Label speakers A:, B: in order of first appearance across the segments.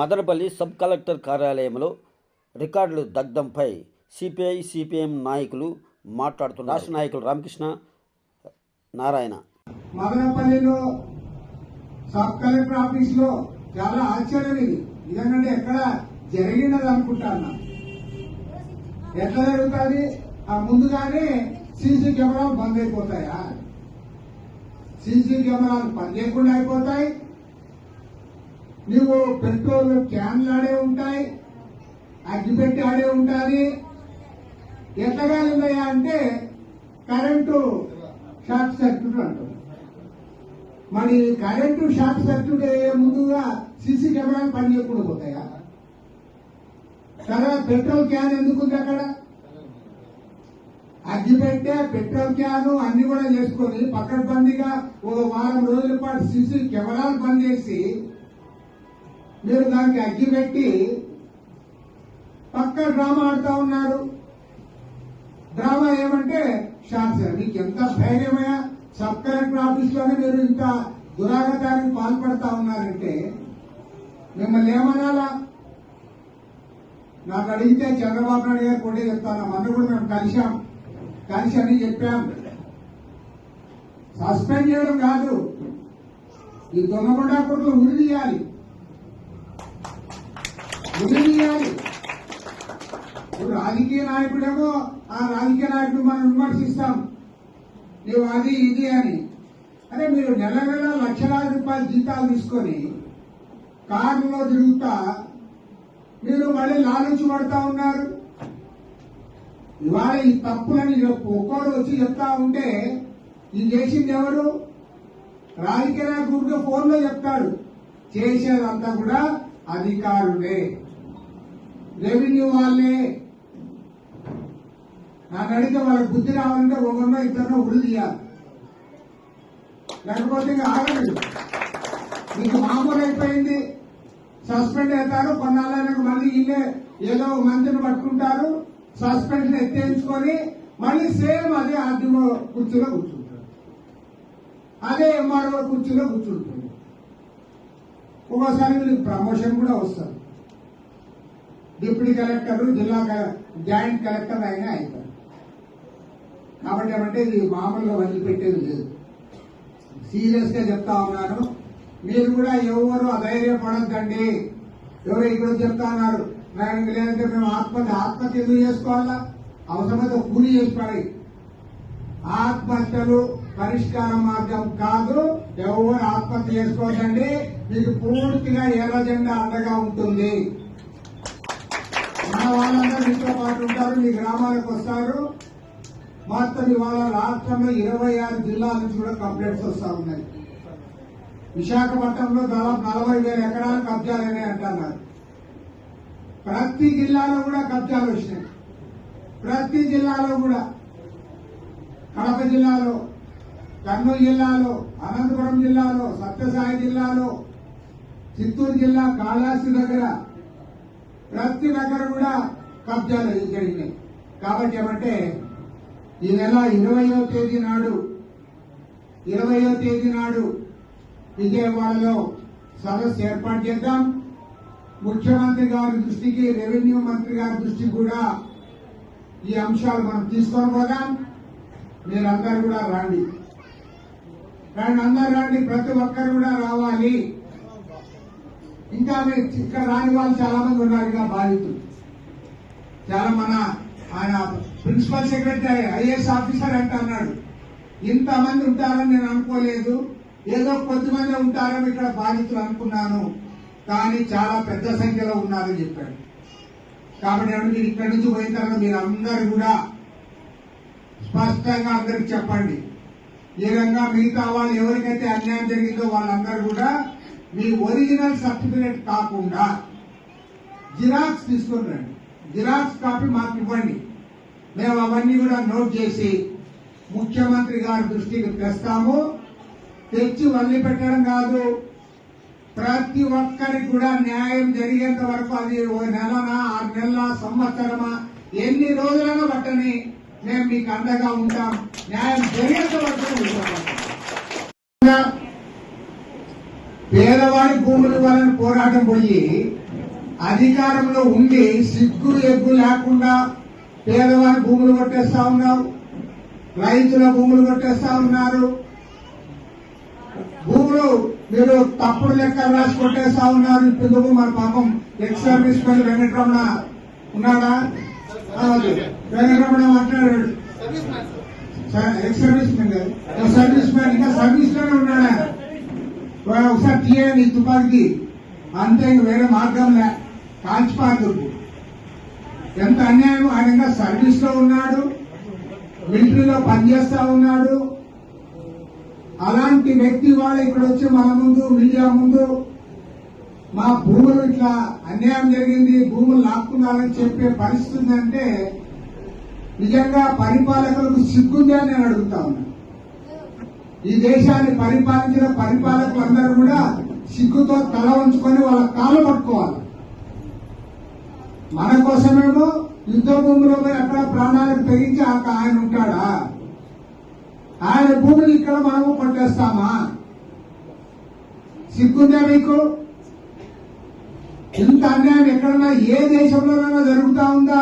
A: Madanapalle sub collector కార్యాలయంలో రికార్డులు దగ్ధంపై CPI CPM నాయకులు మాట్లాడుతున్నారు. రాష్ట్ర నాయకులు రామకృష్ణ నారాయణ.
B: మదనపల్లిలో సబ్ కలెక్టర్ ఆఫీస్లో చాలా ఆశ్చర్యం ఇది. ఎక్కడ జరిగినది అనుకుంటాను ఎట్లా జరుగుతుంది? ముందుగానే సీసీ కెమెరాలు బంద్ అయిపోతాయా? సీసీ కెమెరాలు పని చేయకుండా అయిపోతాయి. నువ్వు పెట్రోల్ క్యాన్లు ఆడే ఉంటాయి అగ్గిపెట్టి ఆడే ఉంటుంది. ఎట్లా అంటే కరెంటు షార్ట్ సర్క్యూట్ అంటారు. మరి కరెంటు షార్ట్ సర్క్యూట్ అయ్యే ముందుగా సీసీ కెమెరాలు పని చేయకుండా పోతాయా? కదా పెట్రోల్ క్యాన్ ఎందుకు ఉంది అక్కడ? అగ్గి పెట్టే పెట్రోల్ క్యాను అన్ని కూడా చేసుకొని పక్కన బందీగా ఒక వారం రోజుల పాటు సీసీ కెమెరాలు బంద్ చేసి మీరు దానికి అగ్గి పెట్టి పక్క డ్రామా ఆడుతా ఉన్నారు. డ్రామా ఏమంటే షార్ట్ సార్ మీకు ఎంత ధైర్యమయ్యా? సబ్ కలెక్టర్ ఆఫీస్లోనే మీరు ఇంత దురాగతానికి పాల్పడతా ఉన్నారంటే మిమ్మల్ని ఏమనాలా? నాకు అడిగితే చంద్రబాబు నాయుడు గారు కూడా చెప్తాను మొన్న కూడా మేము కలిశాం. కలిసి అని చెప్పాం. సస్పెండ్ చేయడం కాదు. ఈ దొంగకుండా కొట్లు ఉరి తీయాలి. వదిలేయాలి ఇప్పుడు రాజకీయ నాయకుడేమో ఆ రాజకీయ నాయకుడు మనం విమర్శిస్తాం. నువ్వు అది ఇది అని. అరే మీరు నెల నెల లక్షలాది రూపాయల జీతాలు తీసుకొని కారులో తిరుగుతా మీరు మళ్ళీ లాలూచి పడతా ఉన్నారు. ఇవాళ ఈ తప్పులని ఒక్కోడు వచ్చి చెప్తా ఉంటే ఇది చేసింది ఎవరు? రాజకీయ నాయకుడికి ఫోన్లో చెప్తాడు. చేసేదంతా కూడా అధికారులే. రెవెన్యూ వాళ్ళే. నాకు అడిగితే వాళ్ళకి బుద్ధి రావాలంటే ఒకరినో ఇద్దరినో ఉరి తీయాలి లేకపోతే ఇంకా ఆగలేదు. మీకు మామూలు అయిపోయింది. సస్పెండ్ అవుతారు. కొన్నాళ్ళకి మళ్ళీ ఇల్లే ఏదో మంత్రిని పట్టుకుంటారు. సస్పెన్షన్ ఎత్తేయించుకొని మళ్ళీ సేమ్ అదే ఆర్డీఓ కుర్చీలో కూర్చుంటారు. అదే ఎంఆర్ఓ కుర్చీలో కూర్చుంటుంది ఒక్కోసారి వీళ్ళకి ప్రమోషన్ కూడా వస్తారు డిప్యూటీ కలెక్టర్ జిల్లా జాయింట్ కలెక్టర్ ఆయన అవుతారు కాబట్టి ఏమంటే ఇది మామూలుగా వదిలిపెట్టేది లేదు. సీరియస్గా చెప్తా ఉన్నాను. మీరు కూడా ఎవరు అధైర్యపడద్దండి. ఎవరు ఇక్కడ చెప్తా ఉన్నారు. నాకు లేదంటే మేము ఆత్మహత్య ఆత్మహత్య ఎందుకు చేసుకోవాలా? అవసరమైతే కూలి చేసుకోవాలి. ఆత్మహత్యలు పరిష్కార మార్గం కాదు. ఎవరు ఆత్మహత్య చేసుకోవద్దండి. మీకు పూర్తిగా ఎర్ర జెండా అండగా ఉంటుంది. వాళ్ళందరూ మీతో పాటు ఉంటారు మీ గ్రామాలకు వస్తారు. మొత్తం ఇవాళ రాష్ట్రంలో ఇరవై ఆరు జిల్లాల నుంచి కూడా కంప్లైంట్స్ వస్తా ఉన్నాయి. విశాఖపట్నంలో దాదాపు నలభై వేల ఎకరాల కబ్జాలనే అంటున్నారు. ప్రతి జిల్లాలో కూడా కబ్జాలు వచ్చినాయి. ప్రతి జిల్లాలో కూడా. కడప జిల్లాలో కర్నూలు జిల్లాలో అనంతపురం జిల్లాలో సత్యసాయి జిల్లాలో చిత్తూరు జిల్లా కాళాస్తి దగ్గర ప్రతి దగ్గర కూడా కబ్జాలు జరిగినాయి. కాబట్టి ఏమంటే ఈ నెల ఇరవయో తేదీ నాడు ఇరవయో తేదీ నాడు విజయవాడలో సదస్సు ఏర్పాటు చేద్దాం. ముఖ్యమంత్రి గారి దృష్టికి రెవెన్యూ మంత్రి గారి దృష్టికి కూడా ఈ అంశాలు మనం తీసుకొని పోదాం. మీరందరూ కూడా రండి. రండి అందరు రండి. ప్రతి ఒక్కరు కూడా రావాలి. ఇంకా మీరు ఇక్కడ రాని వాళ్ళు చాలా మంది ఉన్నారు ఇంకా బాధితులు. చాలా మన ఆయన ప్రిన్సిపల్ సెక్రటరీ ఐఏఎస్ ఆఫీసర్ అంటే అన్నాడు. ఇంతమంది ఉంటారని నేను అనుకోలేదు. ఏదో కొద్దిమంది ఉంటారని ఇక్కడ బాధితులు అనుకున్నాను. కానీ చాలా పెద్ద సంఖ్యలో ఉన్నారని చెప్పాడు. కాబట్టి మీరు ఇక్కడి నుంచి పోయిన తర్వాత మీరు అందరు కూడా స్పష్టంగా అందరికి చెప్పండి. ఈ విధంగా మిగతా వాళ్ళు ఎవరికైతే అన్యాయం జరిగిందో వాళ్ళందరూ కూడా మీ ఒరిజినల్ సర్టిఫికేట్ కాకుండా జిరాక్స్ తీసుకొని రండి. జిరాక్స్ కాపీ మాకు ఇవ్వండి. మేము అవన్నీ కూడా నోట్ చేసి ముఖ్యమంత్రి గారి దృష్టికి తెస్తాము. తెచ్చి వదిలిపెట్టడం కాదు. ప్రతి ఒక్కరికి కూడా న్యాయం జరిగేంత వరకు అది ఓ నెలనా ఆరు నెలల సంవత్సరమా ఎన్ని రోజులైనా పట్టని మేము మీకు అండగా ఉంటాం. న్యాయం జరిగేంత వరకు ఉంటాం. పేదవాడి భూములు ఇవ్వాలని పోరాటం పోయి అధికారంలో ఉండి సిగ్గు ఎగ్గు లేకుండా పేదవారి భూములు కొట్టేస్తా ఉన్నావు రైతుల భూములు కొట్టేస్తా ఉన్నారు. భూములు మీరు తప్పుడు లెక్కలు రాసి కొట్టేస్తా ఉన్నారు. ఇప్పుడు మన పాపం ఎక్స్ సర్వీస్ మెన్ వెంకటరమణ ఉన్నాడా? వెంకటరమణ మాట్లాడాడు. Ex service men service men ఇంకా సర్వీస్లోనే ఉన్నాడా? ఒకసారి తీయండి ఈ తుపాకీ. అంతే ఇంక వేరే మార్గం లే. కాల్చిపాదుకు ఎంత అన్యాయం ఆయన ఇంకా సర్వీస్లో ఉన్నాడు. మిలిటరీలో పనిచేస్తా ఉన్నాడు. అలాంటి వ్యక్తి వాళ్ళు ఇక్కడ వచ్చి మన ముందు మీడియా ముందు మా భూములు ఇట్లా అన్యాయం జరిగింది భూములు లాక్కున్నారని చెప్పే పరిస్థితి అంటే నిజంగా పరిపాలకులకు సిగ్గుంది నేను అడుగుతా ఉన్నా. ఈ దేశాన్ని పరిపాలించిన పరిపాలకులందరూ కూడా సిగ్గుతో తల ఉంచుకొని వాళ్ళ కాళ్ళు పట్టుకోవాలి. మన కోసమేమో యుద్ధ భూమిలో పోయి అక్కడ ప్రాణాలకు తెగించి ఆయన ఉంటాడా? ఆయన భూమిని ఇక్కడ మనము పట్టేస్తామా సిగ్గుందా మీకు? ఇంత అన్యాయం ఎక్కడన్నా ఏ దేశంలోనైనా జరుగుతా ఉందా?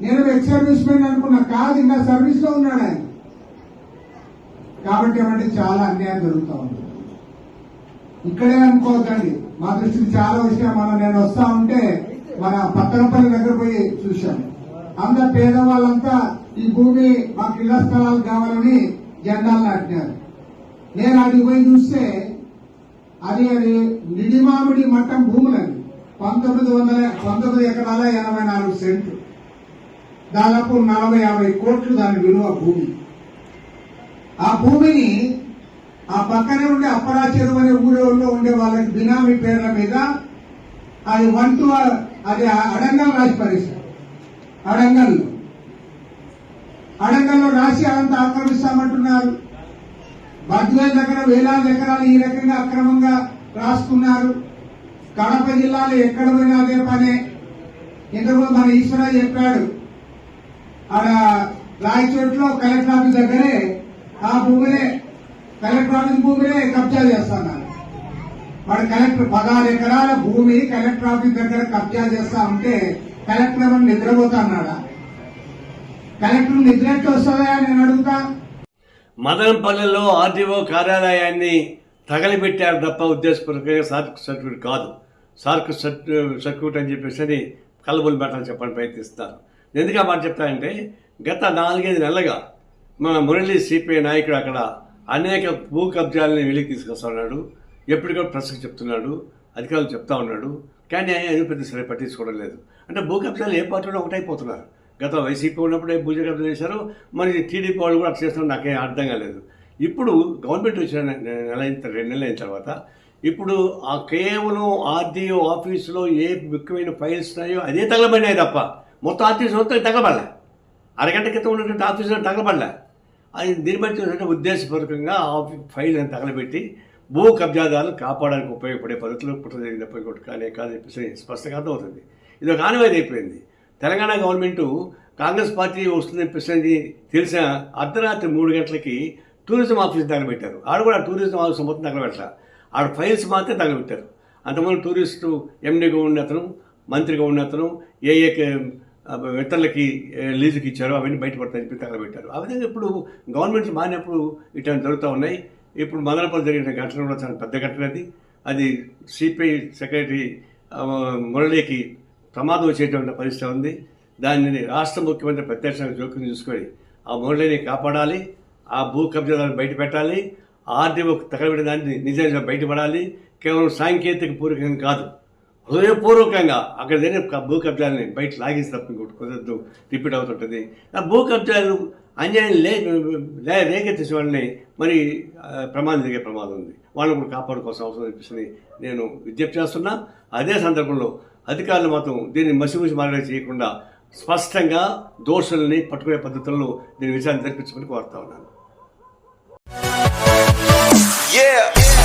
B: నేను ఎక్స్ సర్వీస్ మెన్ అనుకున్నా కాదు ఇంకా సర్వీస్లో ఉన్నాడు ఆయన. కాబట్టి ఏమంటే చాలా అన్యాయం జరుగుతూ ఉంది. ఇక్కడే అనుకోవద్దండి మా దృష్టికి చాలా విషయం మనం నేను వస్తా ఉంటే మన పట్టణపల్లి దగ్గర పోయి చూశాను. అందరు పేదవాళ్ళంతా ఈ భూమి మాకు ఇళ్ళ స్థలాలు కావాలని జెండాలు నాటినారు. నేను అడిగి పోయి చూస్తే అది అది నిడిమామిడి మట్టం భూములండి. పంతొమ్మిది వందల పంతొమ్మిది ఎకరాల ఎనభై నాలుగు సెంట్లు. దాదాపు నలభై యాభై కోట్లు దాని విలువ భూమి. ఆ భూమిని ఆ పక్కనే ఉండే అప్పరాచేరు అనే ఊళ్ళో ఉండే వాళ్ళకి బినామీ పేర్ల మీద అది వన్ టు అది అడంగల్ రాసి పరిస్థితి. అడంగల్. అడంగల్లో రాసి అదంతా ఆక్రమిస్తామంటున్నారు. బద్వేల్ దగ్గర వేలాది ఎకరాలు ఈ రకంగా అక్రమంగా రాసుకున్నారు. కడప జిల్లాలో ఎక్కడ పోయినా అదే పనే. ఇంతకు మన ఈశ్వర చెప్పాడు. ఆడ రాయచోట్లో కలెక్టర్ ఆఫీస్ దగ్గరే ఆ భూమినే కలెక్టర్ ఆఫీస్ భూమినే కబ్జా చేస్తున్నారు. వాడు కలెక్టర్ పదహారు ఎకరాల భూమి కలెక్టర్ ఆఫీస్ దగ్గర కబ్జా చేస్తా ఉంటే కలెక్టర్ ఏమన్నా నిద్రపోతా అన్నాడా కలెక్టర్ నిద్ర ఎట్లా వస్తుందా నేను అడుగుతా.
C: మదనపల్లెలో ఆర్డీఓ కార్యాలయాన్ని తగలబెట్టారు తప్ప ఉద్దేశపూర్వకంగా సార్క్ సర్క్యూట్ కాదు. సార్క్ సర్క్యూట్ అని చెప్పేసి అని కలబుల్ పెట్టాలని చెప్పడానికి ప్రయత్నిస్తారు ఎందుకు ఆ మాట చెప్తానంటే గత నాలుగైదు నెలలుగా మన మురళీ సిపిఐ నాయకుడు అక్కడ అనేక భూ కబ్జాలని వెలికి తీసుకొస్తున్నాడు. ఎప్పటికప్పుడు ప్రశ్న చెప్తున్నాడు. అధికారులు చెప్తా ఉన్నాడు. కానీ ఆయన పెద్ద సరే పట్టించుకోవడం లేదు. అంటే భూ కబ్జాలు ఏ పార్టీలో ఒకటైపోతున్నారు. గత వైసీపీ ఉన్నప్పుడే భూ కబ్జా చేశారు. మరి టీడీపీ వాళ్ళు కూడా అట్లా చేస్తున్నారు. నాకేం అర్థం కాలేదు ఇప్పుడు గవర్నమెంట్ వచ్చిన నెల అయిన రెండు నెలలు అయిన తర్వాత ఇప్పుడు ఆ కేవలం ఆర్డీఓ ఆఫీసులో ఏ ముఖ్యమైన ఫైల్స్ ఉన్నాయో అదే తగలబడినాయి తప్ప మొత్తం ఆర్టీసీ మొత్తం తగలబడలే. అరగంట క్రితం ఉన్నటువంటి ఆఫీసులో తగలబడలే. అది దీన్ని బట్టి ఉద్దేశపూర్వకంగా ఆ ఫైల్ అని తగలబెట్టి భూ కబ్జాదారులు కాపాడడానికి ఉపయోగపడే పద్ధతులు పుట్ట జరిగిన ఇంకోటి కానీ కాదు చెప్పేసి స్పష్టంగా అర్థమవుతుంది. ఇది ఒక ఆనవాయితీ అయిపోయింది. తెలంగాణ గవర్నమెంట్ కాంగ్రెస్ పార్టీ వస్తుందని చెప్పేసి తెలిసిన అర్ధరాత్రి మూడు గంటలకి టూరిజం ఆఫీస్ తగలబెట్టారు. ఆడ కూడా టూరిజం ఆఫీస్ మొత్తం తగలబెట్టారు ఆడ ఫైల్స్ మాత్రం తగలబెట్టారు. అంతకుముందు టూరిస్టు ఎండీగా ఉన్న అతను మంత్రిగా ఉన్న అతను ఏ ఏ ఇతరులకి లీజుకి ఇచ్చారో అవన్నీ బయటపడతాయని చెప్పి తగలబెట్టారు. ఆ విధంగా ఇప్పుడు గవర్నమెంట్ మారినప్పుడు ఇట్లాంటి జరుగుతూ ఉన్నాయి. ఇప్పుడు మదనపల్లి జరిగిన ఘటన కూడా చాలా పెద్ద ఘటన అది. అది సిపిఐ సెక్రటరీ మురళికి ప్రమాదం వచ్చేటువంటి పరిస్థితి ఉంది. దానిని రాష్ట్ర ముఖ్యమంత్రి ప్రత్యక్షంగా జోక్యం చూసుకొని ఆ మురళిని కాపాడాలి ఆ భూ కబ్జాలను బయట పెట్టాలి ఆర్డీఓ తగలబెట్టిన దాన్ని నిజంగా బయటపడాలి. కేవలం సాంకేతిక పూర్వకంగా కాదు. హృదయపూర్వకంగా అక్కడ జరిగిన భూ కబ్జాలని బయట లాగేసి తప్ప ఇంకోటి కుదరదు. రిపీట్ అవుతుంటుంది. ఆ భూ కబ్జాలు అన్యాయం లే లే వాళ్ళని మరి ప్రమాదం జరిగే ప్రమాదం ఉంది. వాళ్ళని కూడా కాపాడుకోవాల్సిన అవసరం అనిపిస్తుంది. నేను విజ్ఞప్తి చేస్తున్నా. అదే సందర్భంలో అధికారులు మాత్రం దీన్ని మసిమూసి మారడం చేయకుండా స్పష్టంగా దోషుల్ని పట్టుకునే పద్ధతుల్లో దీని విషయాన్ని జరిపించమని కోరుతా ఉన్నాను.
D: Yeah.